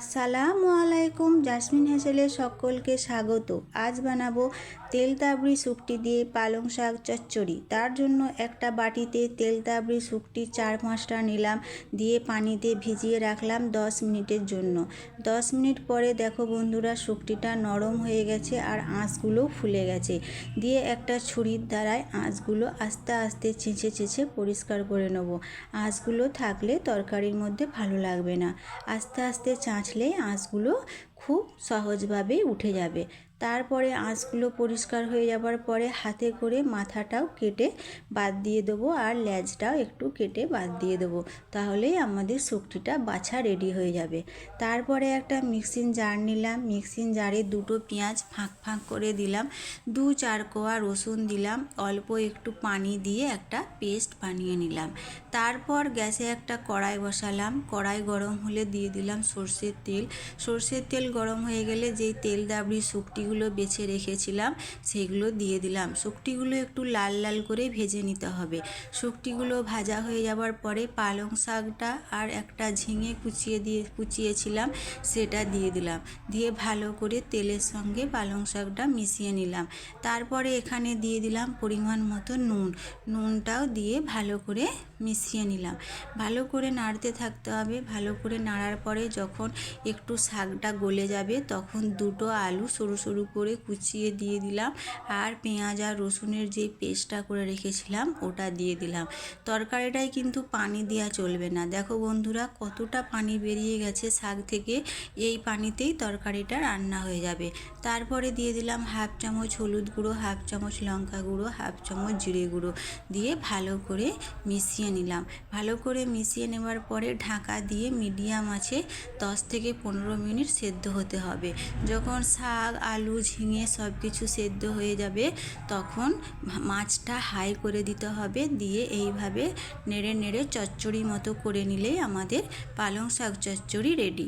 আসসালামু আলাইকুম, জাসমিন হেসেলের সকলকে স্বাগত। আজ বানাবো তেল তাবড়ি শুকটি দিয়ে পালং শাক চচ্চড়ি। তার জন্য একটা বাটিতে তেল তাবড়ি শুকটি চার পাঁচটা নিলাম, দিয়ে পানিতে ভিজিয়ে রাখলাম দশ মিনিটের জন্য। দশ মিনিট পরে দেখো বন্ধুরা শুকটিটা নরম হয়ে গেছে আর আঁশগুলো ফুলে গেছে। দিয়ে একটা ছুরির দ্বারায় আঁশগুলো আস্তে আস্তে ছেঁচে ছেঁচে পরিষ্কার করে নেব। আঁশগুলো থাকলে তরকারির মধ্যে ভালো লাগবে না। আস্তে আস্তে চাঁচলে আঁশগুলো খুব সহজভাবে উঠে যাবে। তারপরে আঁশগুলো পরিষ্কার হয়ে যাবার পরে হাতে করে মাথাটাও কেটে বাদ দিয়ে দেবো আর ল্যাজটাও একটু কেটে বাদ দিয়ে দেবো। তাহলেই আমাদের শুকটিটা বাছা রেডি হয়ে যাবে। তারপরে একটা মিক্সিং জার নিলাম। মিক্সিং জারে দুটো পেঁয়াজ ফাঁক ফাঁক করে দিলাম। দু চার কোয়া রসুন দিলাম। অল্প একটু পানি দিয়ে একটা পেস্ট বানিয়ে নিলাম। তারপর গ্যাসে একটা কড়াই বসালাম। কড়াই গরম হলে দিয়ে দিলাম সর্ষের তেল। সর্ষের তেল গরম হয়ে গেলে যেই তেল দাবড়ি শুকটিগুলো বেছে রেখেছিলাম, সেগুলো দিয়ে দিলাম। শুকটিগুলো একটু লাল লাল করে ভেজে নিতে হবে। শুকটিগুলো ভাজা হয়ে যাবার পরে পালং শাকটা আর একটা ঝিঙে কুচিয়ে দিয়ে, কুচিয়েছিলাম, সেটা দিয়ে দিলাম। দিয়ে ভালো করে তেলের সঙ্গে পালং শাকটা মিশিয়ে নিলাম। তারপরে এখানে দিয়ে দিলাম পরিমাণ মতো নুন। নুনটাও দিয়ে ভালো করে মিশিয়ে নিলাম। ভালো করে নাড়তে থাকতে হবে। ভালো করে নাড়ার পরে যখন একটু শাকটা গলে যাবে, তখন দুটো আলু সরু সরু করে কুচিয়ে দিয়ে দিলাম। আর পেঁয়াজ আর রসুনের যে পেস্টটা করে রেখেছিলাম, ওটা দিয়ে দিলাম। তরকারিটায় কিন্তু পানি দেওয়া চলবে না। দেখো বন্ধুরা, কতটা পানি বেরিয়ে গেছে শাক থেকে। এই পানিতেই তরকারিটা রান্না হয়ে যাবে। তারপরে দিয়ে দিলাম হাফ চামচ হলুদ গুঁড়ো, হাফ চামচ লঙ্কা গুঁড়ো, হাফ চামচ জিরে গুঁড়ো দিয়ে ভালো করে মিশিয়ে নিলাম। ভালো করে মিশিয়ে নেওয়ার পরে ঢাকা দিয়ে মিডিয়াম আছে দশ থেকে পনেরো মিনিট সেদ্ধ হতে হবে। যখন শাক, আলু, ঝিঙে সব কিছু সেদ্ধ হয়ে যাবে, তখন মাছটা হাই করে দিতে হবে। দিয়ে এইভাবে নেড়ে নেড়ে চচ্চড়ি মতো করে নিলেই আমাদের পালং শাক চচ্চড়ি রেডি